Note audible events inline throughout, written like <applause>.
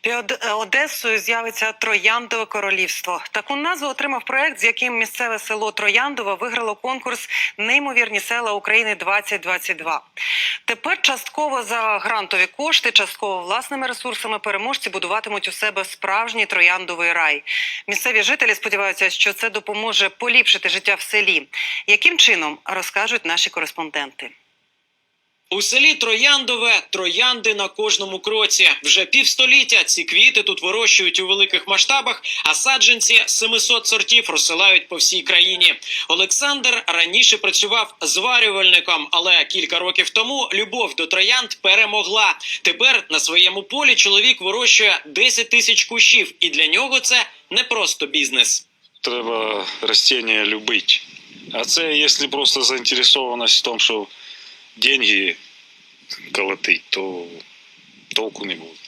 Під Одесою з'явиться Трояндове королівство. Таку назву отримав проект, з яким місцеве село Трояндове виграло конкурс Неймовірні села України 2022 Тепер частково за грантові кошти, частково власними ресурсами переможці будуватимуть у себе справжній трояндовий рай. Місцеві жителі сподіваються, що це допоможе поліпшити життя в селі. Яким чином розкажуть наші кореспонденти? У селі Трояндове троянди на кожному кроці. Вже півстоліття ці квіти тут вирощують у великих масштабах, а саджанці 700 сортів розсилають по всій країні. Олександр раніше працював зварювальником, але кілька років тому любов до троянд перемогла. Тепер на своєму полі чоловік вирощує 10 тисяч кущів, і для нього це не просто бізнес. треба растения любить. А це, якщо просто заінтересованість в тому, що деньги колотить, то толку не будет.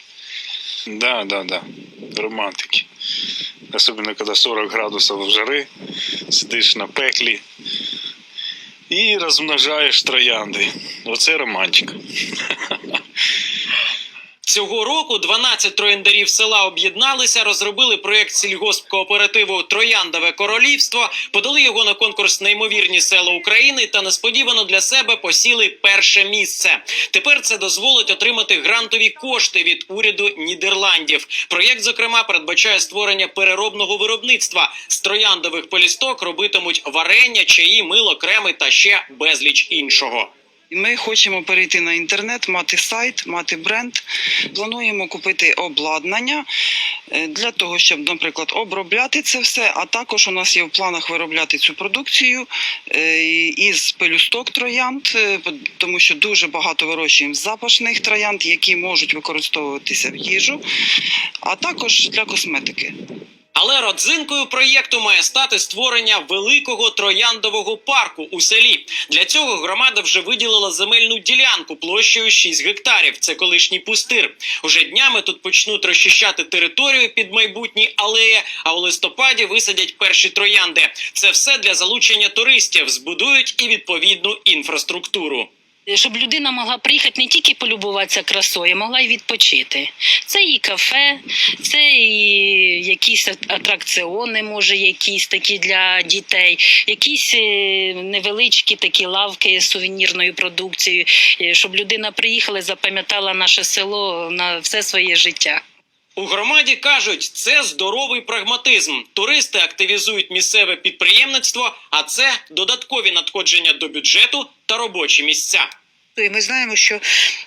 Да, да, да. Романтики. Особенно когда 40 градусов жары, сидиш на пеклі і розмножаєш троянди. Оце романтика. <laughs> Цього року 12 трояндарів села об'єдналися, розробили проєкт сільгоспкооперативу Трояндове королівство, подали його на конкурс Неймовірні села України та несподівано для себе посіли перше місце. Тепер це дозволить отримати грантові кошти від уряду Нідерландів. Проєкт, зокрема, передбачає створення переробного виробництва. З трояндових полісток робитимуть варення, чаї, мило, креми та ще безліч іншого. Ми хочемо перейти на інтернет, мати сайт, мати бренд. Плануємо купити обладнання е, для того, щоб, наприклад, обробляти це все. А також у нас є в планах виробляти цю продукцію е, із пелюсток троянд, е, тому що дуже багато вирощуємо запашних троянд, які можуть використовуватися в їжу, а також для косметики. Але родзинкою проєкту має стати створення великого трояндового парку у селі. Для цього громада вже виділила земельну ділянку площею 6 гектарів. Це колишній пустир. Уже днями тут почнуть розчищати територію під майбутні алеї, а у листопаді висадять перші троянди. Це все для залучення туристів, збудують і відповідну інфраструктуру. Щоб людина могла приїхати не тільки полюбуватися красою, могла й відпочити. Це і кафе, це і якісь атракціони, може, якісь такі для дітей, якісь е, невеличкі такі лавки з сувенірною продукцією, е, щоб людина приїхала і запам'ятала наше село на все своє життя. У громаді кажуть, це здоровий прагматизм. Туристи активізують місцеве підприємництво, а це додаткові надходження до бюджету та робочі місця. І ми знаємо, що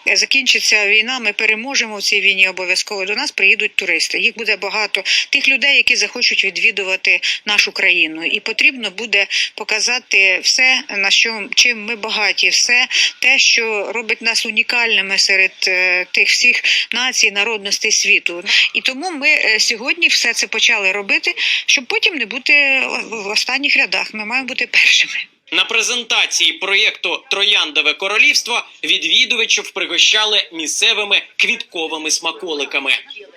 е, закінчиться війна, ми переможемо в цій війні обов'язково. До нас приїдуть туристи. Їх буде багато тих людей, які захочуть відвідувати нашу країну. І потрібно буде показати все, на що чим ми багаті, все те, що робить нас унікальними серед е, тих всіх націй, народностей світу. І тому ми е, сьогодні все це почали робити, щоб потім не бути в останніх рядах. Ми маємо бути першими. На презентації проєкту Трояндове королівство відвідувачів пригощали місцевими квітковими смаколиками.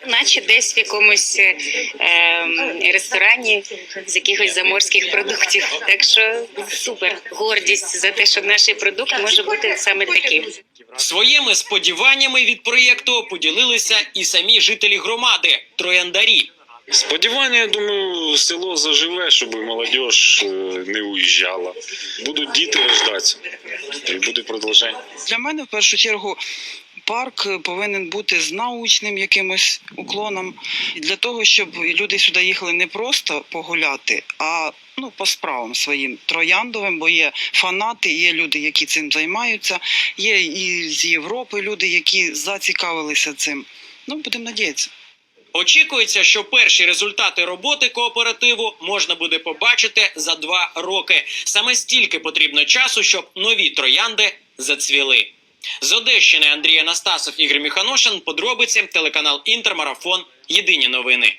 наче десь в якомусь е, ем, ресторані з якихось заморських продуктів. Так що супер гордість за те, що наш продукт може бути саме таким. Своїми сподіваннями від проєкту поділилися і самі жителі громади трояндарі. Сподівання, я думаю, село заживе, щоб молодь е, не уїжджала. Будуть діти рождатися, і буде продовження. Для мене в першу чергу. Парк повинен бути з научним якимось уклоном для того, щоб люди сюди їхали не просто погуляти, а ну по справам своїм трояндовим, бо є фанати, є люди, які цим займаються. Є і з Європи люди, які зацікавилися цим. Ну будемо надіятися. Очікується, що перші результати роботи кооперативу можна буде побачити за два роки. Саме стільки потрібно часу, щоб нові троянди зацвіли. З Одещини Андрій Анастасов, Ігор Міханошин. Подробиці телеканал Інтермарафон. Єдині новини.